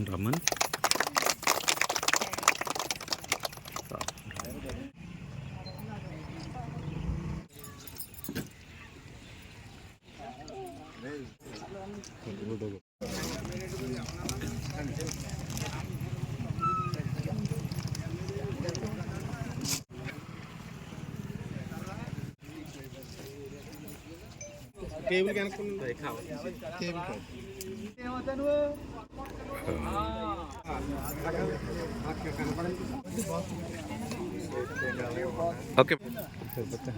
ఆయన రమ్మని cable కనుక్కుంది cable కాదు. ఓకే కొడుతూ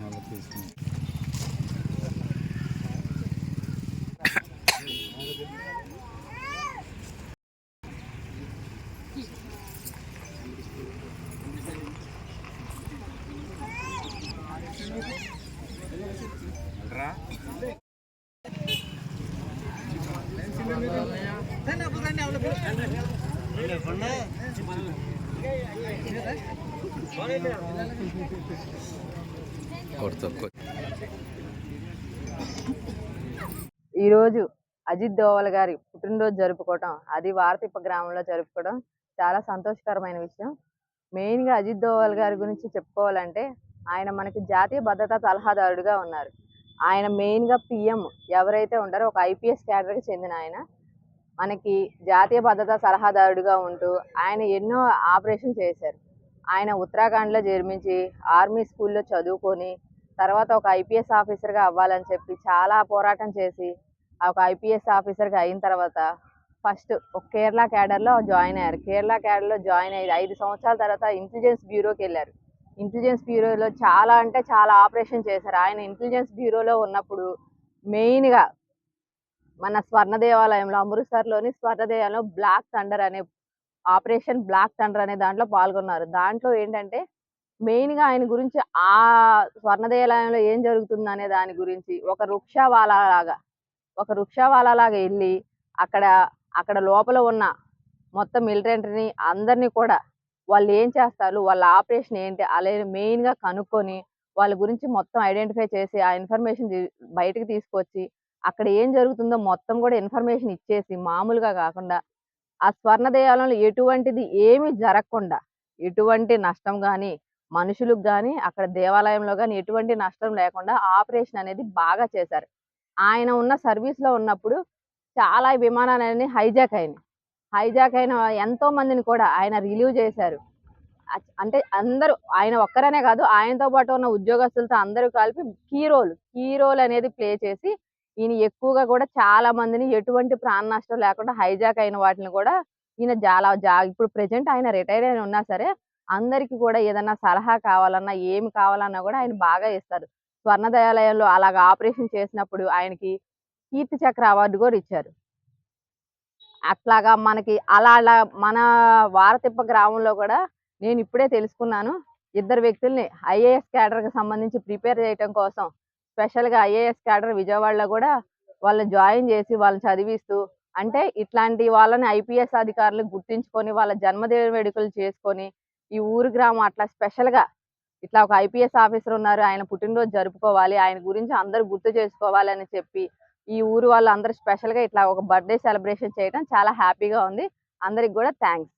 ఈరోజు అజిత్ దోవల్ గారి పుట్టినరోజు జరుపుకోవటం అది వారతిప్ప గ్రామంలో జరుపుకోవడం చాలా సంతోషకరమైన విషయం. మెయిన్గా అజిత్ దోవల్ గారి గురించి చెప్పుకోవాలంటే ఆయన మనకి జాతీయ భద్రతా సలహాదారుడిగా ఉన్నారు. ఆయన మెయిన్గా పిఎం ఎవరైతే ఉంటారో ఒక ఐపీఎస్ క్యాడర్కి చెందిన ఆయన. మనకి జాతీయ భద్రతా సలహాదారుడిగా ఉంటూ ఆయన ఎన్నో ఆపరేషన్ చేశారు. ఆయన ఉత్తరాఖండ్లో జన్మించి ఆర్మీ స్కూల్లో చదువుకొని తర్వాత ఒక ఐపీఎస్ ఆఫీసర్గా అవ్వాలని చెప్పి చాలా పోరాటం చేసి ఒక ఐపీఎస్ ఆఫీసర్గా అయిన తర్వాత ఫస్ట్ ఒక కేరళ క్యాడర్లో జాయిన్ అయ్యారు. కేరళ క్యాడర్లో జాయిన్ అయ్యి ఐదు సంవత్సరాల తర్వాత ఇంటెలిజెన్స్ బ్యూరోకి వెళ్ళారు. ఇంటెలిజెన్స్ బ్యూరోలో చాలా అంటే చాలా ఆపరేషన్ చేశారు. ఆయన ఇంటెలిజెన్స్ బ్యూరోలో ఉన్నప్పుడు మెయిన్గా మన స్వర్ణ దేవాలయంలో అమృత్సర్లోని స్వర్ణ దేవాలయంలో బ్లాక్ థండర్ అనే ఆపరేషన్ బ్లాక్ థండర్ అనే దాంట్లో పాల్గొన్నారు. దాంట్లో ఏంటంటే మెయిన్గా ఆయన గురించి ఆ స్వర్ణ దేవాలయంలో ఏం జరుగుతుంది అనే దాని గురించి ఒక వృక్షవాలా లాగా ఒక వృక్షవాలా వెళ్ళి అక్కడ అక్కడ లోపల ఉన్న మొత్తం మిలిటెంట్ని అందరినీ కూడా వాళ్ళు ఏం చేస్తారు వాళ్ళ ఆపరేషన్ ఏంటి అలాగే మెయిన్గా కనుక్కొని వాళ్ళ గురించి మొత్తం ఐడెంటిఫై చేసి ఆ ఇన్ఫర్మేషన్ బయటకు తీసుకొచ్చి అక్కడ ఏం జరుగుతుందో మొత్తం కూడా ఇన్ఫర్మేషన్ ఇచ్చేసి మామూలుగా కాకుండా ఆ స్వర్ణ దేవాలయంలో ఎటువంటిది ఏమీ జరగకుండా ఎటువంటి నష్టం కానీ మనుషులకు కానీ అక్కడ దేవాలయంలో కానీ ఎటువంటి నష్టం లేకుండా ఆపరేషన్ అనేది బాగా చేశారు. ఆయన ఉన్న సర్వీస్లో ఉన్నప్పుడు చాలా విమానాలన్నీ హైజాక్ అయినాయి. హైజాక్ అయిన ఎంతో మందిని కూడా ఆయన రిలీవ్ చేశారు. అంటే అందరూ ఆయన ఒక్కరనే కాదు ఆయనతో పాటు ఉన్న ఉద్యోగస్తులతో అందరూ కలిపి కీ రోల్ కీ రోల్ అనేది ప్లే చేసి ఈయన ఎక్కువగా కూడా చాలా మందిని ఎటువంటి ప్రాణ నష్టం లేకుండా హైజాక్ అయిన వాటిని కూడా ఈయన చాలా జా ఇప్పుడు ప్రెసెంట్ ఆయన రిటైర్ అయిన ఉన్నా సరే అందరికీ కూడా ఏదైనా సలహా కావాలన్నా ఏమి కావాలన్నా కూడా ఆయన బాగా ఇస్తారు. స్వర్ణ దేవాలయంలో అలాగ ఆపరేషన్ చేసినప్పుడు ఆయనకి కీర్తి చక్ర అవార్డు కూడా ఇచ్చారు. అట్లాగా మనకి అలా అలా మన వారతిప్ప గ్రామంలో కూడా నేను ఇప్పుడే తెలుసుకున్నాను ఇద్దరు వ్యక్తుల్ని ఐఏఎస్ క్యాడర్కి సంబంధించి ప్రిపేర్ చేయటం కోసం స్పెషల్గా ఐఏఎస్ క్యాడర్ విజయవాడలో కూడా వాళ్ళని జాయిన్ చేసి వాళ్ళని చదివిస్తూ అంటే ఇట్లాంటి వాళ్ళని ఐపీఎస్ అధికారులు గుర్తించుకొని వాళ్ళ జన్మదిన వేడుకలు చేసుకొని ఈ ఊరు గ్రామం అట్లా స్పెషల్గా ఇట్లా ఒక ఐపీఎస్ ఆఫీసర్ ఉన్నారు ఆయన పుట్టినరోజు జరుపుకోవాలి ఆయన గురించి అందరూ గుర్తు చేసుకోవాలి అని చెప్పి ఈ ఊరు వాళ్ళు అందరూ స్పెషల్గా ఇట్లా ఒక బర్త్డే సెలబ్రేషన్ చేయడం చాలా హ్యాపీగా ఉంది. అందరికి కూడా థ్యాంక్స్